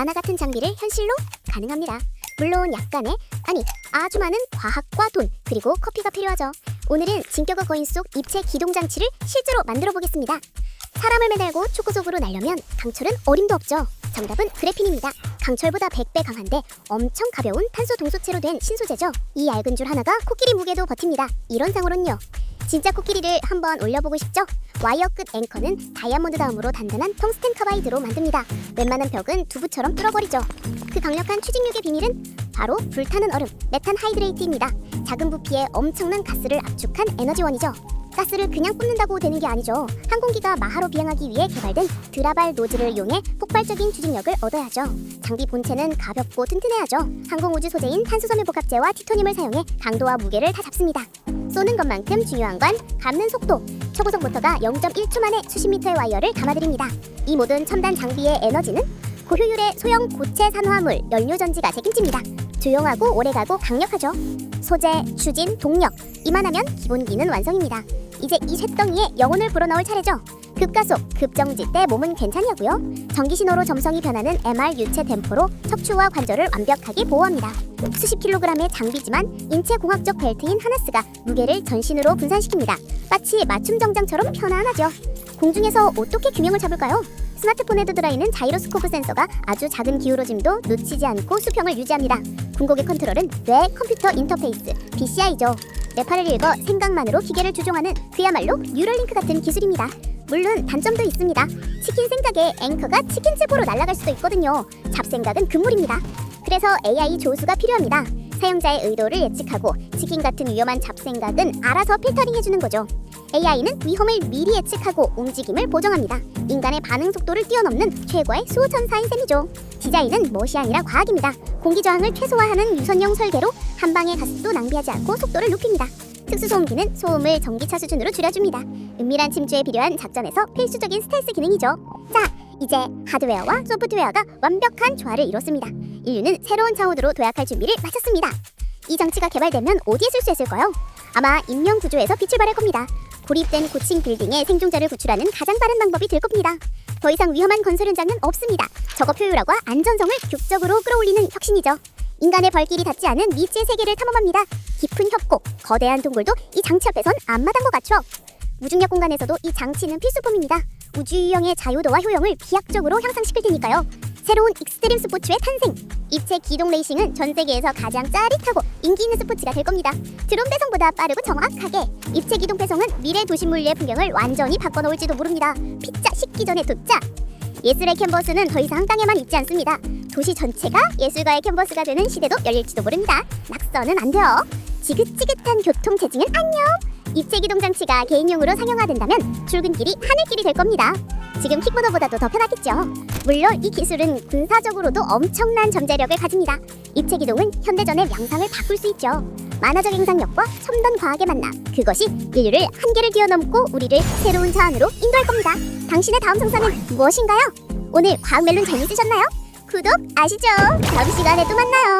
만화 같은 장비를 현실로 가능합니다. 물론 약간의 아니 아주 많은 과학과 돈 그리고 커피가 필요하죠. 오늘은 진격의 거인 속 입체 기동 장치를 실제로 만들어 보겠습니다. 사람을 매달고 초고속으로 날려면 강철은 어림도 없죠. 정답은 그래핀입니다. 강철보다 100배 강한데 엄청 가벼운 탄소 동소체로 된 신소재죠. 이 얇은 줄 하나가 코끼리 무게도 버팁니다. 이런 상으론요. 진짜 코끼리를 한번 올려보고 싶죠? 와이어 끝 앵커는 다이아몬드 다음으로 단단한 텅스텐 카바이드로 만듭니다. 웬만한 벽은 두부처럼 뚫어버리죠. 그 강력한 추진력의 비밀은 바로 불타는 얼음, 메탄 하이드레이트입니다. 작은 부피에 엄청난 가스를 압축한 에너지원이죠. 가스를 그냥 뿜는다고 되는 게 아니죠. 항공기가 마하로 비행하기 위해 개발된 드라발 노즐을 이용해 폭발적인 추진력을 얻어야죠. 장비 본체는 가볍고 튼튼해야죠. 항공우주 소재인 탄수섬유 복합재와 티토늄을 사용해 강도와 무게를 다 잡습니다. 쏘는 것만큼 중요한 건 감는 속도. 초고속 모터가 0.1초 만에 수십 미터의 와이어를 감아드립니다. 이 모든 첨단 장비의 에너지는 고효율의 소형 고체 산화물 연료 전지가 책임집니다. 조용하고 오래가고 강력하죠. 소재, 추진, 동력 이만하면 기본기는 완성입니다. 이제 이 쇳덩이에 영혼을 불어넣을 차례죠. 급가속, 급정지 때 몸은 괜찮냐고요? 전기 신호로 점성이 변하는 MR 유체 댐포로 척추와 관절을 완벽하게 보호합니다. 수십 킬로그램의 장비지만 인체 공학적 벨트인 하나스가 무게를 전신으로 분산시킵니다. 마치 맞춤 정장처럼 편안하죠. 공중에서 어떻게 균형을 잡을까요? 스마트폰에도 들어있는 자이로스코프 센서가 아주 작은 기울어짐도 놓치지 않고 수평을 유지합니다. 궁극의 컨트롤은 뇌 컴퓨터 인터페이스 BCI죠. 뇌파를 읽어 생각만으로 기계를 조종하는 그야말로 뉴럴링크 같은 기술입니다. 물론 단점도 있습니다. 치킨 생각에 앵커가 치킨집으로 날아갈 수도 있거든요. 잡생각은 금물입니다. 그래서 AI 조수가 필요합니다. 사용자의 의도를 예측하고 치킨 같은 위험한 잡생각은 알아서 필터링 해주는 거죠. AI는 위험을 미리 예측하고 움직임을 보정합니다. 인간의 반응 속도를 뛰어넘는 최고의 수호천사인 셈이죠. 디자인은 멋이 아니라 과학입니다. 공기 저항을 최소화하는 유선형 설계로 한 방의 가스도 낭비하지 않고 속도를 높입니다. 특수 소음기는 소음을 전기차 수준으로 줄여줍니다. 은밀한 침투에 필요한 작전에서 필수적인 스텔스 기능이죠. 자, 이제 하드웨어와 소프트웨어가 완벽한 조화를 이뤘습니다. 인류는 새로운 차원으로 도약할 준비를 마쳤습니다. 이 장치가 개발되면 어디에 쓸 수 있을까요? 아마 인명 구조에서 빛을 발할 겁니다. 고립된 고층 빌딩에 생존자를 구출하는 가장 빠른 방법이 될 겁니다. 더 이상 위험한 건설 현장은 없습니다. 작업 효율화와 안전성을 극적으로 끌어올리는 혁신이죠. 인간의 발길이 닿지 않은 미지의 세계를 탐험합니다. 깊은 협곡, 거대한 동굴도 이 장치 앞에선 것 같죠? 무중력 공간에서도 이 장치는 필수품입니다. 우주 유형의 자유도와 효용을 비약적으로 향상시킬 테니까요. 새로운 익스트림 스포츠의 탄생. 입체 기동 레이싱은 전 세계에서 가장 짜릿하고 인기 있는 스포츠가 될 겁니다. 드론 배송보다 빠르고 정확하게. 입체 기동 배송은 미래 도시 물리의 풍경을 완전히 바꿔놓을지도 모릅니다. 피자 식기 전에 도착. 예술의 캔버스는 더 이상 땅에만 있지 않습니다. 도시 전체가 예술가의 캔버스가 되는 시대도 열릴지도 모릅니다. 낙서는 안 돼요. 지긋지긋한 교통 체증은 안녕. 입체 기동 장치가 개인용으로 상용화된다면 출근길이 하늘길이 될 겁니다. 지금 킥보드보다도 더 편하겠죠. 물론 이 기술은 군사적으로도 엄청난 잠재력을 가집니다. 입체 기동은 현대전의 양상을 바꿀 수 있죠. 만화적 행상력과 첨단 과학의 만남. 그것이 인류를 한계를 뛰어넘고 우리를 새로운 차원으로 인도할 겁니다. 당신의 다음 성사는 무엇인가요? 오늘 과학 멜론 재밌으셨나요? 구독 아시죠? 다음 시간에 또 만나요.